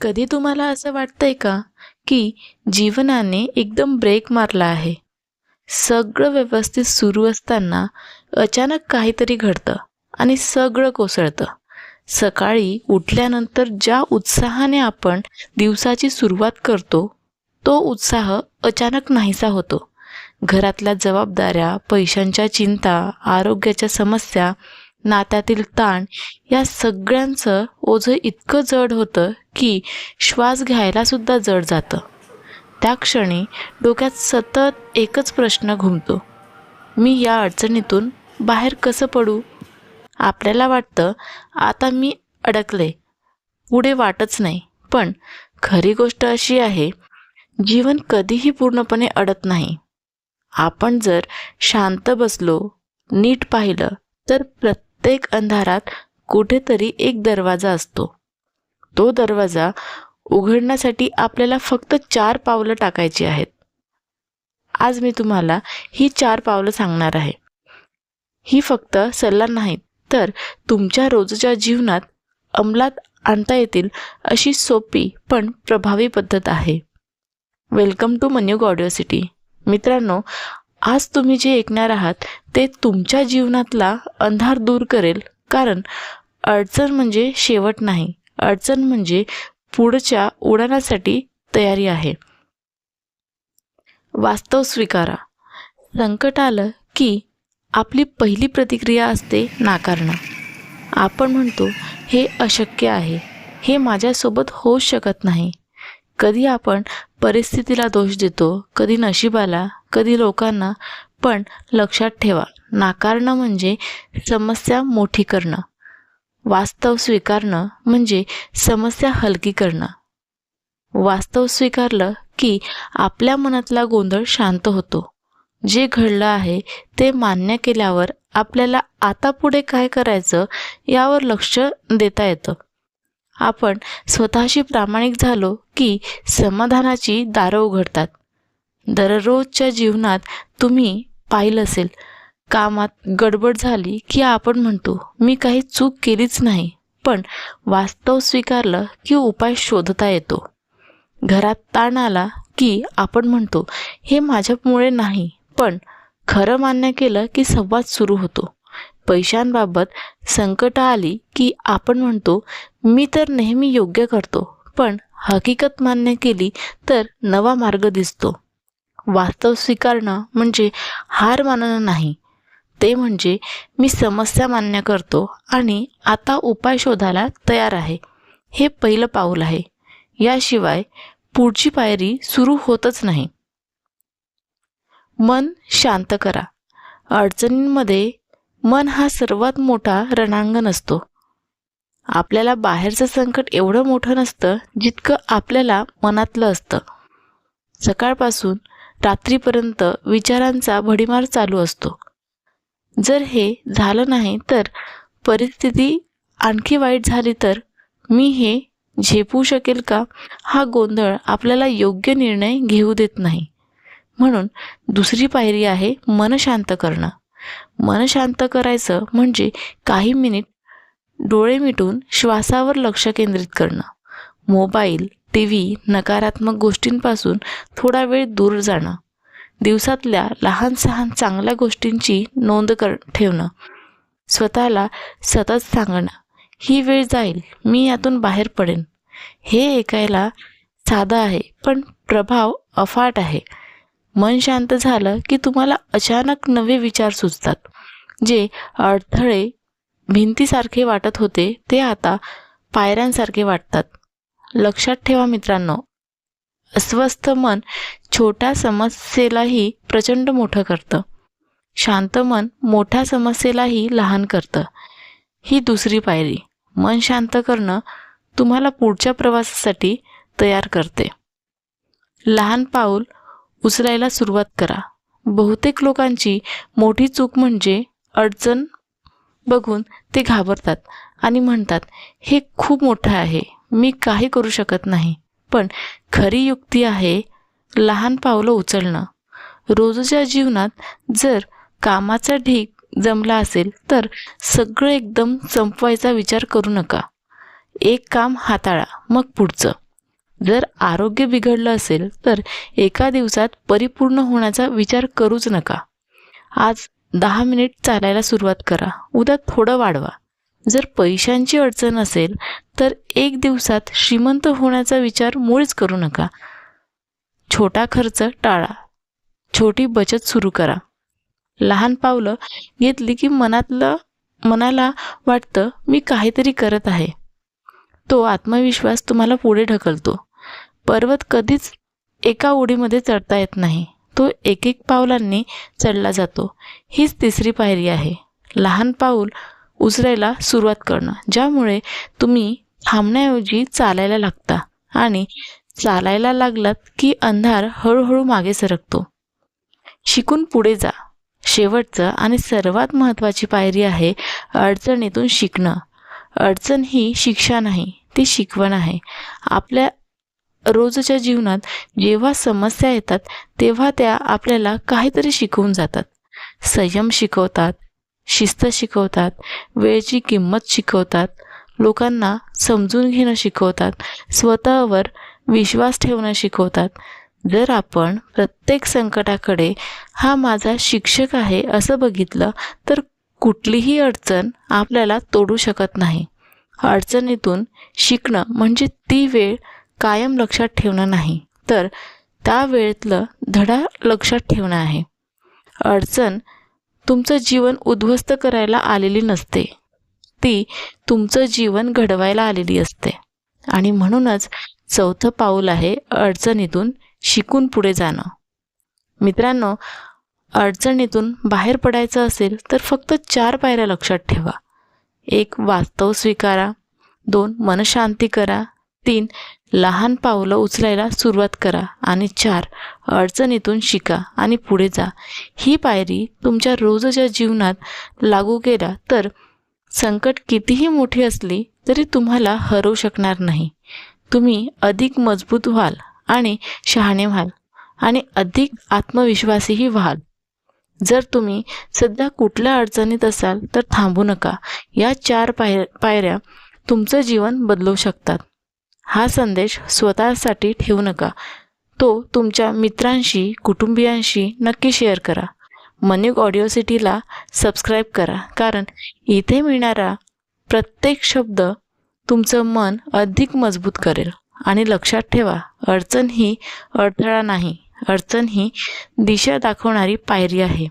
कधी तुम्हाला असं वाटतंय का की जीवनाने एकदम ब्रेक मारला आहे? सगळं व्यवस्थित सुरू असताना अचानक काहीतरी घडतं आणि सगळं कोसळतं. सकाळी उठल्यानंतर ज्या उत्साहाने आपण दिवसाची सुरुवात करतो तो उत्साह अचानक नाहीसा होतो. घरातल्या जबाबदाऱ्या पैशांच्या चिंता आरोग्याच्या समस्या नात्यातील ताण या सगळ्यांचं ओझं इतकं जड होतं की श्वास घ्यायलासुद्धा जड जातं. त्या क्षणी डोक्यात सतत एकच प्रश्न घुमतो. मी या अडचणीतून बाहेर कसं पडू? आपल्याला वाटतं आता मी अडकले. पुढे वाटच नाही. पण खरी गोष्ट अशी आहे जीवन कधीही पूर्णपणे अडत नाही. आपण जर शांत बसलो नीट पाहिलं तर प्रत्येक प्रत्येक अंधारात कुठेतरी एक दरवाजा असतो. तो दरवाजा उघडण्यासाठी आपल्याला फक्त चार पावलं टाकायची आहेत. आज मी तुम्हाला ही चार पावलं सांगणार आहे. ही फक्त सल्ला नाही तर तुमच्या रोजच्या जीवनात अंमलात आणता येतील अशी सोपी पण प्रभावी पद्धत आहे. वेलकम टू मन्यू ऑडिओ सिटी. मित्रांनो आज तुम्ही जे ऐकणार आहात ते तुमच्या जीवनातला अंधार दूर करेल. कारण अडचण म्हणजे शेवट नाही. अडचण म्हणजे पुढच्या उडाणासाठी तयारी आहे. वास्तव स्वीकारा. संकट आलं की आपली पहिली प्रतिक्रिया असते नाकारणं. आपण म्हणतो हे अशक्य आहे. हे माझ्यासोबत होऊ शकत नाही. कधी आपण परिस्थितीला दोष देतो कधी नशिबाला कधी लोकांना पण लक्षात ठेवा. नाकारणं म्हणजे समस्या मोठी करणं. वास्तव स्वीकारणं म्हणजे समस्या हलकी करणं. वास्तव स्वीकारलं की आपल्या मनातला गोंधळ शांत होतो. जे घडलं आहे ते मान्य केल्यावर आपल्याला आता पुढे काय करायचं यावर लक्ष देता येतं. आपण स्वतःशी प्रामाणिक झालो की समाधानाची दारं उघडतात. दररोजच्या जीवनात तुम्ही पाहिलं असेल. कामात गडबड झाली की आपण म्हणतो मी काही चूक केलीच नाही. पण वास्तव स्वीकारलं की उपाय शोधता येतो. घरात ताण आला की आपण म्हणतो हे माझ्यामुळे नाही. पण खरं मान्य केलं की संवाद सुरू होतो. पैशांबाबत संकट आली की आपण म्हणतो मी तर नेहमी योग्य करतो. पण हकीकत मान्य केली तर नवा मार्ग दिसतो. वास्तव स्वीकारणं म्हणजे हार मानणं नाही. ते म्हणजे मी समस्या मान्य करतो आणि आता उपाय शोधायला तयार आहे. हे पहिलं पाऊल आहे. याशिवाय पुढची पायरी सुरू होतच नाही. मन शांत करा. अडचणींमध्ये मन हा सर्वात मोठा रणांगण असतो आपल्याला बाहेरचं संकट एवढं मोठं नसतं जितकं आपल्याला मनातलं असतं. सकाळपासून रात्रीपर्यंत विचारांचा भडीमार चालू असतो. जर हे झालं नाही तर परिस्थिती आणखी वाईट झाली तर मी हे झेपू शकेल का? हा गोंधळ आपल्याला योग्य निर्णय घेऊ देत नाही. म्हणून दुसरी पायरी आहे मन शांत करणं. मन शांत करायचं म्हणजे काही मिनिट डोळे मिटून श्वासावर लक्ष केंद्रित करणं. मोबाईल टी व्ही नकारात्मक गोष्टींपासून थोडा वेळ दूर जाणं. दिवसातल्या लहान सहान चांगल्या गोष्टींची नोंद कर ठेवणं. स्वतःला सतत सांगणं. ही वेळ जाईल मी यातून बाहेर पडेन. हे ऐकायला साधं आहे पण प्रभाव अफाट आहे. मन शांत झालं की तुम्हाला अचानक नवे विचार सुचतात. जे अडथळे भिंतीसारखे वाटत होते ते आता पायऱ्यांसारखे वाटतात. लक्षात ठेवा मित्रांनो. अस्वस्थ मन छोट्या समस्येलाही प्रचंड मोठं करतं. शांत मन मोठ्या समस्येलाही लहान करतं. ही दुसरी पायरी. मन शांत करणं तुम्हाला पुढच्या प्रवासासाठी तयार करते. लहान पाऊल उचलायला सुरुवात करा. बहुतेक लोकांची मोठी चूक म्हणजे अडचण बघून ते घाबरतात आणि म्हणतात हे खूप मोठं आहे. मी काही करू शकत नाही. पण खरी युक्ती आहे लहान पावलं उचलणं. रोजच्या जीवनात जर कामाचा ढीक जमला असेल तर सगळं एकदम संपवायचा विचार करू नका. एक काम हाताळा मग पुढचं. जर आरोग्य बिघडलं असेल तर एका दिवसात परिपूर्ण होण्याचा विचार करूच नका. आज दहा मिनिट चालायला सुरुवात करा उद्या थोडं वाढवा. जर पैशांची अडचण असेल तर एक दिवसात श्रीमंत होण्याचा विचार मुळीच करू नका. छोटा खर्च टाळा. छोटी बचत सुरू करा. लहान पावलं घेतली की मनातलं मनाला वाटतं मी काहीतरी करत आहे. तो आत्मविश्वास तुम्हाला पुढे ढकलतो. पर्वत कधीच एका उडीमध्ये चढता येत नाही. तो एक एक पावलांनी चढला जातो. हीच तिसरी पायरी आहे. लहान पाऊल उजरायला सुरुवात करणं. ज्यामुळे तुम्ही थांबण्याऐवजी चालायला लागता आणि चालायला लागलात की अंधार हळूहळू मागे सरकतो. शिकून पुढे जा. शेवटचं आणि सर्वात महत्त्वाची पायरी आहे अडचणीतून शिकणं. अडचण ही शिक्षा नाही ती शिकवण आहे. आपल्या रोजच्या जीवनात जेव्हा समस्या येतात तेव्हा त्या आपल्याला काहीतरी शिकवून जातात. संयम शिकवतात शिस्त शिकवतात वेळेची किंमत शिकवतात लोकांना समजून घेणं शिकवतात स्वतःवर विश्वास ठेवणं शिकवतात. जर आपण प्रत्येक संकटाकडे हा माझा शिक्षक आहे असं बघितलं तर कुठलीही अडचण आपल्याला तोडू शकत नाही. अडचणीतून शिकणं म्हणजे ती वेळ कायम लक्षात ठेवणं नाही. तर त्या वेळेतलं धडा लक्षात ठेवणं आहे. अडचण तुमचं जीवन उद्ध्वस्त करायला आलेली नसते. ती तुमचं जीवन घडवायला आलेली असते. आणि म्हणूनच चौथं पाऊल आहे अडचणीतून शिकून पुढे जाणं. मित्रांनो अडचणीतून बाहेर पडायचं असेल तर फक्त चार पायऱ्या लक्षात ठेवा. एक वास्तव स्वीकारा. दोन मनशांती करा. तीन लहान पावलं उचलायला सुरुवात करा आणि चार अडचणीतून शिका आणि पुढे जा. ही पायरी तुमच्या रोजच्या जीवनात लागू केला तर संकट कितीही मोठी असली तरी तुम्हाला हरवू शकणार नाही. तुम्ही अधिक मजबूत व्हाल आणि शहाणे व्हाल आणि अधिक आत्मविश्वासीही व्हाल. जर तुम्ही सध्या कुठल्या अडचणीत असाल तर थांबू नका. या चार पाय पायऱ्या तुमचं जीवन बदलवू शकतात. हा संदेश स्वतःसाठी ठेवू नका. तो तुमच्या मित्रांशी कुटुंबियांशी नक्की शेअर करा. मनिक ऑडिओ सिटीला सबस्क्राईब करा. कारण इथे मिळणारा प्रत्येक शब्द तुमचं मन अधिक मजबूत करेल. आणि लक्षात ठेवा अडचण ही अडथळा नाही. अडचण ही दिशा दाखवणारी पायरी आहे.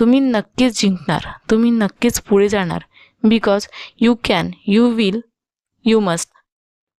तुम्ही नक्कीच जिंकणार. तुम्ही नक्कीच पुढे जाणार. Because you can you will you must